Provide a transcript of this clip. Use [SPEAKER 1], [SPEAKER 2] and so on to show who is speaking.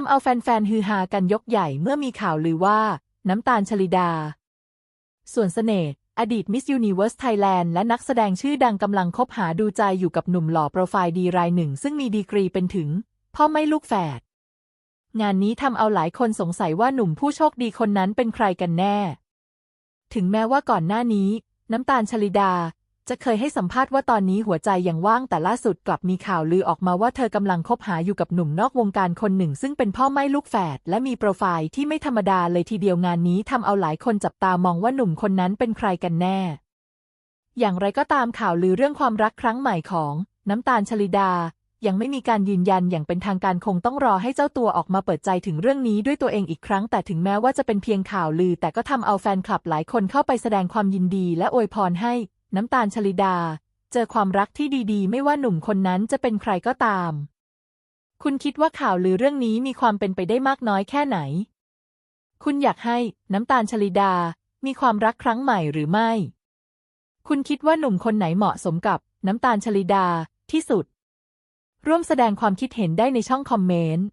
[SPEAKER 1] ทำเอาแฟนๆ ฮือฮากันยกใหญ่เมื่อมีข่าวลือว่า น้ำตาลชลิดา ส่วนเสน่ห์อดีตมิสยูนิเว r ร์สไทยแลนด์และนักแสดงชื่อดังกำลังคบหาดูใจอยู่กับหนุ่มหล่อโปรไฟล์ดีรายหนึ่ง ซึ่งมีดีกรีเป็นถึง พ่อไม่ลูกแฝด งานนี้ทำเอาหลายคนสงสัยว่าหนุ่มผู้โชคดีคนนั้นเป็นใครกันแน่ ถึงแม้ว่าก่อนหน้านี้ น้ำตาลชลิดา จะเคยให้สัมภาษณ์ว่าตอนนี้หัวใจยังว่างแต่ล่าสุดกลับมีข่าวลือออกมาว่าเธอกำลังคบหาอยู่กับหนุ่มนอกวงการคนหนึ่ง ซึ่งเป็นพ่อไม่ลูกแฝดและมีโปรไฟล์ที่ไม่ธรรมดาเลยทีเดียวงานนี้ทำเอาหลายคนจับตามองว่าหนุ่มคนนั้นเป็นใครกันแน่ อย่างไรก็ตามข่าวลือเรื่องความรักครั้งใหม่ของน้ำตาลชลิดา ยังไม่มีการยืนยันอย่างเป็นทางการคงต้องรอให้เจ้าตัวออกมาเปิดใจถึงเรื่องนี้ด้วยตัวเองอีกครั้ง แต่ถึงแม้ว่าจะเป็นเพียงข่าวลือ แต่ก็ทำเอาแฟนคลับหลายคนเข้าไปแสดงความยินดีและอวยพรให้ น้ำตาลชลิดา เจอความรักที่ดีๆ ไม่ว่าหนุ่มคนนั้นจะเป็นใครก็ตาม คุณคิดว่าข่าวลือเรื่องนี้มีความเป็นไปได้มากน้อยแค่ไหน คุณอยากให้น้ำตาลชลิดา มีความรักครั้งใหม่หรือไม่ คุณคิดว่าหนุ่มคนไหนเหมาะสมกับน้ำตาลชลิดาที่สุด ร่วมแสดงความคิดเห็นได้ในช่องคอมเมนต์